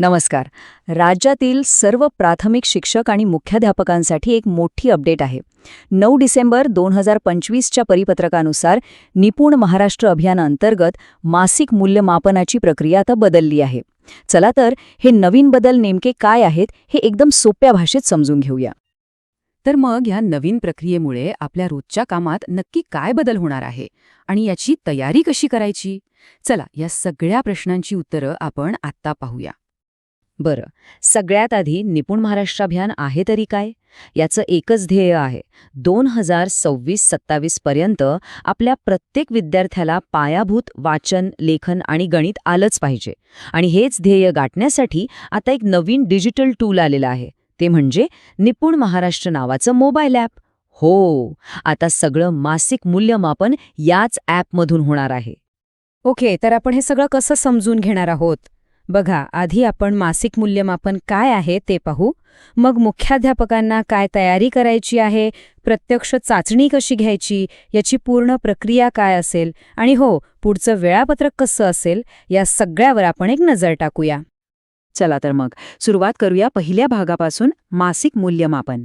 नमस्कार. राज्यातील सर्व प्राथमिक शिक्षक आणि मुख्याध्यापकांसाठी एक मोठी अपडेट आहे. नऊ डिसेंबर दोन हजार पंचवीसच्या परिपत्रकानुसार निपुण महाराष्ट्र अभियानाअंतर्गत मासिक मूल्यमापनाची प्रक्रिया आता बदलली आहे. चला तर हे नवीन बदल नेमके काय आहेत हे एकदम सोप्या भाषेत समजून घेऊया. तर मग ह्या नवीन प्रक्रियेमुळे आपल्या रोजच्या कामात नक्की काय बदल होणार आहे आणि याची तयारी कशी करायची? चला या सगळ्या प्रश्नांची उत्तरं आपण आत्ता पाहूया. बरं सगळ्यात आधी निपुण महाराष्ट्र अभियान आहे तरी काय? याचं एकच ध्येय आहे दोन हजार सव्वीस सत्तावीस पर्यंत आपल्या प्रत्येक विद्यार्थ्याला पायाभूत वाचन लेखन आणि गणित आलंच पाहिजे. आणि हेच ध्येय गाठण्यासाठी आता एक नवीन डिजिटल टूल आलेलं आहे. ते म्हणजे निपुण महाराष्ट्र नावाचं मोबाईल ॲप. हो आता सगळं मासिक मूल्यमापन याच ॲपमधून होणार आहे. ओके तर आपण हे सगळं कसं समजून घेणार आहोत? बघा आधी आपण मासिक मूल्यमापन काय आहे ते पाहू. मग मुख्याध्यापकांना काय तयारी करायची आहे प्रत्यक्ष चाचणी कशी घ्यायची याची पूर्ण प्रक्रिया काय असेल आणि हो पुढचं वेळापत्रक कसं असेल या सगळ्यावर आपण एक नजर टाकूया. चला तर मग सुरुवात करूया पहिल्या भागापासून मासिक मूल्यमापन.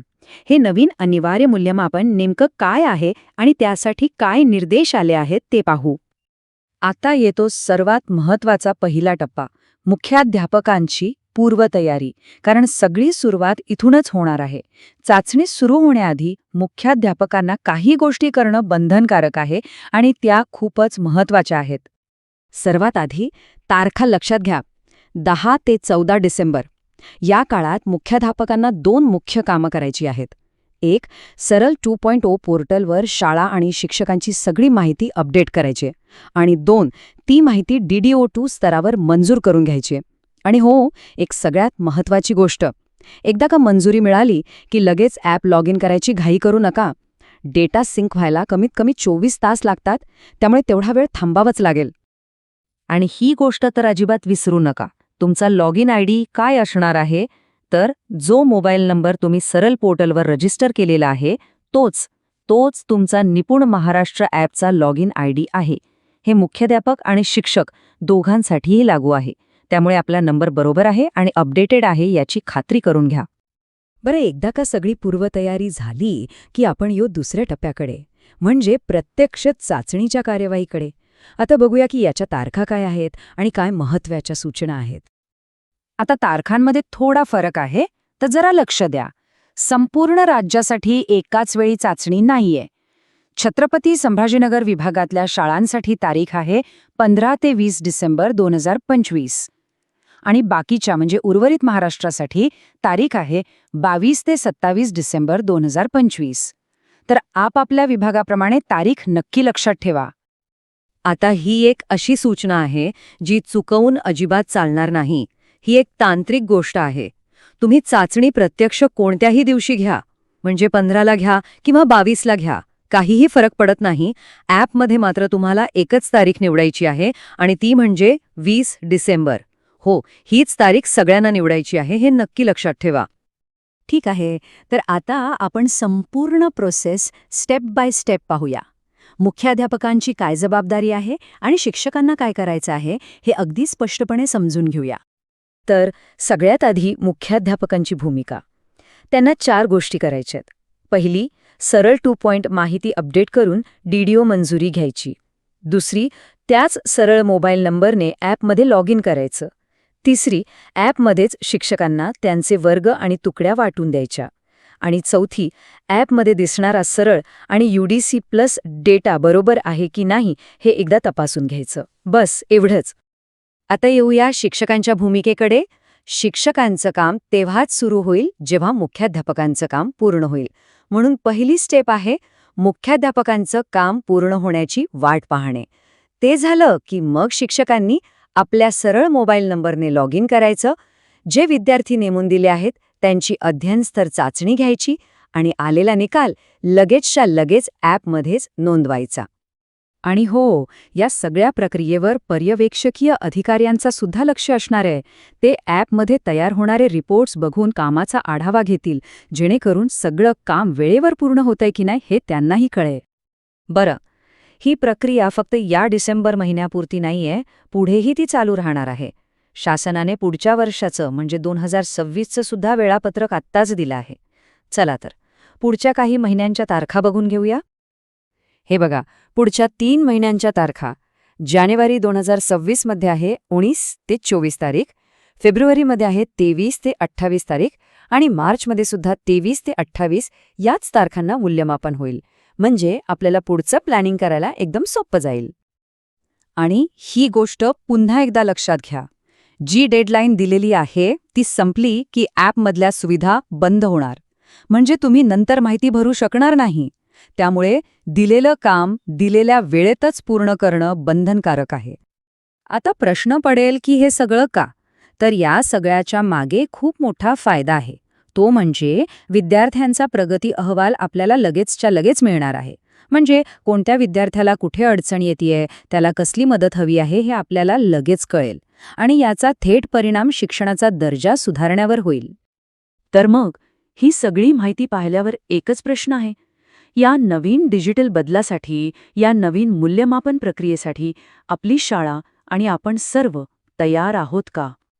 हे नवीन अनिवार्य मूल्यमापन नेमकं काय आहे आणि त्यासाठी काय निर्देश आले आहेत ते पाहू. आता येतो सर्वात महत्त्वाचा पहिला टप्पा मुख्याध्यापकांची पूर्वतयारी. कारण सगळी सुरुवात इथूनच होणार आहे. चाचणी सुरू होण्याआधी मुख्याध्यापकांना काही गोष्टी करणं बंधनकारक आहे आणि त्या खूपच महत्त्वाच्या आहेत. सर्वात आधी तारखा लक्षात घ्या. दहा ते चौदा डिसेंबर. या काळात मुख्याध्यापकांना दोन मुख्य कामं करायची आहेत. एक सरल टू पॉईंट ओ पोर्टलवर शाळा आणि शिक्षकांची सगळी माहिती अपडेट करायची. आणि दोन ती माहिती डीडीओ टू स्तरावर मंजूर करून घ्यायची. आणि हो एक सगळ्यात महत्वाची गोष्ट. एकदा का मंजुरी मिळाली की लगेच ॲप लॉग इन करायची घाई करू नका. डेटा सिंक व्हायला कमीत कमी चोवीस तास लागतात त्यामुळे तेवढा वेळ थांबावाच लागेल. आणि ही गोष्ट तर अजिबात विसरू नका. तुमचा लॉग इन आय डी काय असणार आहे? तर जो मोबाईल नंबर तुम्ही सरळ पोर्टलवर रजिस्टर केलेला आहे तोच तोच तुमचा निपुण महाराष्ट्र ॲपचा लॉग इन आय डी आहे. हे मुख्याध्यापक आणि शिक्षक दोघांसाठीही लागू आहे. त्यामुळे आपला नंबर बरोबर आहे आणि अपडेटेड आहे याची खात्री करून घ्या. बरं एकदा का सगळी पूर्वतयारी झाली की आपण यो दुसऱ्या टप्प्याकडे म्हणजे प्रत्यक्ष चाचणीच्या कार्यवाहीकडे? आता बघूया की याच्या तारखा काय आहेत आणि काय महत्त्वाच्या सूचना आहेत. आता तारखांमध्ये थोडा फरक आहे तर जरा लक्ष द्या. संपूर्ण राज्यासाठी एकाच वेळी चाचणी नाहीये. छत्रपती संभाजीनगर विभागातल्या शाळांसाठी तारीख आहे पंधरा ते वीस डिसेंबर दोन हजार पंचवीस. आणि बाकीच्या म्हणजे उर्वरित महाराष्ट्रासाठी तारीख आहे बावीस ते सत्तावीस डिसेंबर दोन हजार पंचवीस. तर आपापल्या विभागाप्रमाणे तारीख नक्की लक्षात ठेवा. आता ही एक अशी सूचना आहे जी चुकवून अजिबात चालणार नाही. ही एक तांत्रिक गोष्ट आहे. तुम्ही चाचणी प्रत्यक्ष कोणत्याही दिवशी घ्या म्हणजे पंधराला घ्या किंवा बावीसला घ्या. काहीही फरक पडत नाही. ॲपमध्ये मात्र तुम्हाला एकच तारीख निवडायची आहे आणि ती म्हणजे वीस डिसेंबर. हो हीच तारीख सगळ्यांना निवडायची आहे हे नक्की लक्षात ठेवा. ठीक आहे तर आता आपण संपूर्ण प्रोसेस स्टेप बाय स्टेप पाहूया. मुख्याध्यापकांची काय जबाबदारी आहे आणि शिक्षकांना काय करायचं आहे हे अगदी स्पष्टपणे समजून घेऊया. तर सगळ्यात आधी मुख्याध्यापकांची भूमिका. त्यांना चार गोष्टी करायच्यात. पहिली सरळ टू पॉईंट माहिती अपडेट करून डीडीओ मंजुरी घ्यायची. दुसरी त्याच सरळ मोबाईल नंबरने ॲपमध्ये लॉग इन करायचं. तिसरी ॲपमध्येच शिक्षकांना त्यांचे वर्ग आणि तुकड्या वाटून द्यायच्या. आणि चौथी ॲपमध्ये दिसणारा सरळ आणि यूडीसी प्लस डेटा बरोबर आहे की नाही हे एकदा तपासून घ्यायचं. बस एवढंच. आता येऊया शिक्षकांच्या भूमिकेकडे. शिक्षकांचं काम तेव्हाच सुरू होईल जेव्हा मुख्याध्यापकांचं काम पूर्ण होईल. म्हणून पहिली स्टेप आहे मुख्याध्यापकांचं काम पूर्ण होण्याची वाट पाहणे. ते झालं की मग शिक्षकांनी आपल्या सरळ मोबाईल नंबरने लॉग इन करायचं. जे विद्यार्थी नेमून दिले आहेत त्यांची अध्ययनस्तर चाचणी घ्यायची आणि आलेला निकाल लगेचच्या लगेच ॲपमध्येच नोंदवायचा. आणि हो या सगळ्या प्रक्रियेवर पर्यवेक्षकीय अधिकाऱ्यांचा सुद्धा लक्ष असणार आहे. ते ॲपमध्ये तयार होणारे रिपोर्ट्स बघून कामाचा आढावा घेतील जेणेकरून सगळं काम वेळेवर पूर्ण होतंय की नाही हे त्यांनाही कळेल. बरं. ही प्रक्रिया फक्त या डिसेंबर महिन्यापुरती नाहीये पुढेही ती चालू राहणार आहे. शासनाने पुढच्या वर्षाचं म्हणजे दोन हजार सव्वीसचं सुद्धा वेळापत्रक आत्ताच दिलं आहे. चला तर पुढच्या काही महिन्यांच्या तारखा बघून घेऊया. हे बघा पुढच्या तीन महिन्यांच्या तारखा. जानेवारी दोन हजार सव्वीसमध्ये आहे उणीस ते चोवीस तारीख फेब्रुवारीमध्ये आहे तेवीस ते अठ्ठावीस तारीख आणि मार्चमध्ये सुद्धा तेवीस ते अठ्ठावीस याच तारखांना मूल्यमापन होईल. म्हणजे आपल्याला पुढचं प्लॅनिंग करायला एकदम सोपं जाईल. आणि ही गोष्ट पुन्हा एकदा लक्षात घ्या. जी डेडलाईन दिलेली आहे ती संपली की ॲपमधल्या सुविधा बंद होणार. म्हणजे तुम्ही नंतर माहिती भरू शकणार नाही. त्यामुळे दिलेलं काम दिलेल्या वेळेतच पूर्ण करणं बंधनकारक आहे. आता प्रश्न पडेल की हे सगळं का? तर या सगळ्याच्या मागे खूप मोठा फायदा आहे. तो म्हणजे विद्यार्थ्यांचा प्रगती अहवाल आपल्याला लगेचच्या लगेच मिळणार आहे. म्हणजे कोणत्या विद्यार्थ्याला कुठे अडचण येतेय त्याला कसली मदत हवी आहे हे आपल्याला लगेच कळेल. आणि याचा थेट परिणाम शिक्षणाचा दर्जा सुधारण्यावर होईल. तर मग ही सगळी माहिती पाहिल्यावर एकच प्रश्न आहे. या नवीन डिजिटल बदलासाठी या नवीन मूल्यमापन प्रक्रियेसाठी आपली शाळा आणि आपण सर्व तयार आहोत का?